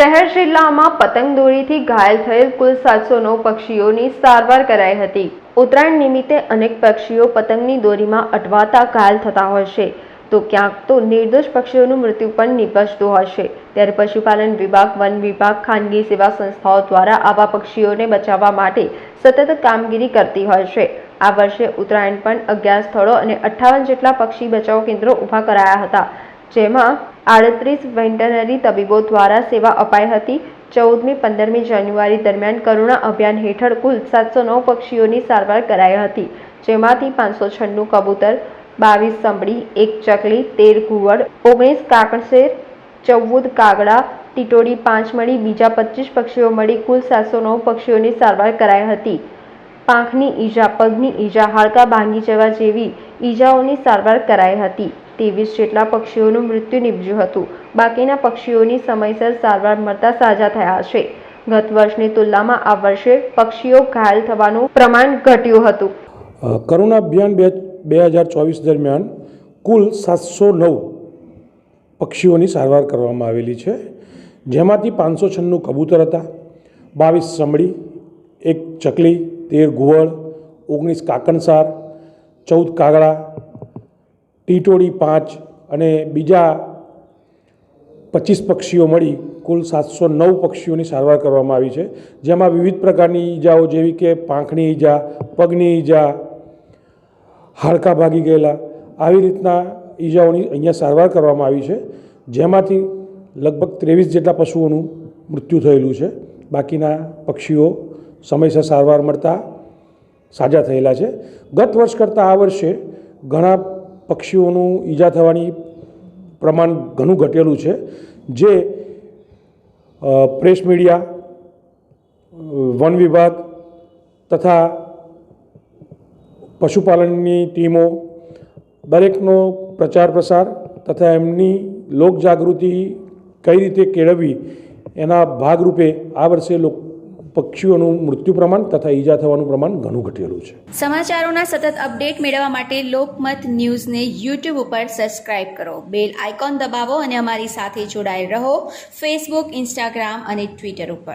શહેર જિલ્લામાં પતંગ દોરીથી ઘાયલ થયેલ કુલ સાતસો નવ પક્ષીઓની સારવાર કરાઈ હતી. ઉત્તરાયણ નિમિત્તે અનેક પક્ષીઓ પતંગની દોરીમાં અટવાતા ઘાયલ થતા હોય છે. તો ક્યાંક તો નિર્દોષ પક્ષીઓનું મૃત્યુ પણ નિપજતું હશે ત્યારે પશુપાલન વિભાગ, વન વિભાગ, ખાનગી સેવા સંસ્થાઓ દ્વારા આવા પક્ષીઓને બચાવવા માટે સતત કામગીરી કરતી હોય આ વર્ષે ઉત્તરાયણ પણ અગિયાર સ્થળો અને અઠ્ઠાવન જેટલા પક્ષી બચાવ કેન્દ્રો ઊભા કરાયા હતા. જેમાં આડત્રીસ વેન્ટનરી તબીબો દ્વારા સેવા અપાઈ હતી. ચૌદમી પંદરમી જાન્યુઆરી દરમિયાન કરુણા અભિયાન હેઠળ કુલ સાતસો નવ પક્ષીઓની સારવાર કરાઈ હતી. જેમાંથી પાંચસો છન્નું કબૂતર, બાવીસ સંભળી એક ચકલી, તેર ઘુવડ ઓગણીસ કાકણશેર, ચૌદ કાગડા, ટીટોડી, પાંચ મળી, બીજા પચીસ પક્ષીઓ મળી કુલ સાતસો નવ પક્ષીઓની સારવાર કરાઈ હતી. પાંખની ઈજા, પગની ઈજા, હાડકાં ભાંગી જવા જેવી ઈજાઓની સારવાર કરાઈ હતી. ત્રેવીસ જેટલા પક્ષીઓનું મૃત્યુ નિપજ્યું હતું. બાકીના પક્ષીઓની સમયસર સારવાર મળતા સાજા થયા છે. ગત વર્ષની તુલનામાં આ વર્ષે પક્ષીઓ ઘાયલ થવાનું પ્રમાણ ઘટ્યું હતું. કરુણા અભિયાન બે બે હજાર ચોવીસ દરમિયાન કુલ સાતસો નવ પક્ષીઓની સારવાર કરવામાં આવેલી છે. જેમાંથી પાંચસો છન્નું કબૂતર હતા, બાવીસ સમડી, એક ચકલી, તેર ઘુવડ ઓગણીસ કાકણસાર, ચૌદ કાગડા ટીટોડી પાંચ અને બીજા પચીસ પક્ષીઓ મળી. કુલ સાતસો નવ પક્ષીઓની સારવાર કરવામાં આવી છે. જેમાં વિવિધ પ્રકારની ઈજાઓ જેવી કે પાંખની ઈજા, પગની ઈજા, હાડકાં ભાગી ગયેલા આવી રીતના ઈજાઓની અહીંયા સારવાર કરવામાં આવી છે. જેમાંથી લગભગ ત્રેવીસ જેટલા પશુઓનું મૃત્યુ થયેલું છે. બાકીના પક્ષીઓ સમયસર સારવાર મળતા સાજા થયેલા છે. ગત વર્ષ કરતાં આ વર્ષે ઘણા પક્ષીઓનું ઈજા થવાની પ્રમાણ ઘણું ઘટેલું છે, જે પ્રેસ મીડિયા, વન વિભાગ તથા પશુપાલનની ટીમો, દરેકનો પ્રચાર પ્રસાર તથા એમની લોકજાગૃતિ કઈ રીતે કેળવવી એના ભાગરૂપે આ વર્ષે લોક પક્ષીઓનું મૃત્યુ પ્રમાણ તથા ઈજા થવાનું પ્રમાણ ઘણું ઘટેલું છે. સમાચારોના સતત અપડેટ મેળવવા માટે લોકમત ન્યૂઝને યુટ્યુબ ઉપર સબસ્ક્રાઇબ કરો. બેલ આઇકોન દબાવો અને અમારી સાથે જોડાયેલ રહો. ફેસબુક ઇન્સ્ટાગ્રામ અને ટ્વિટર ઉપર.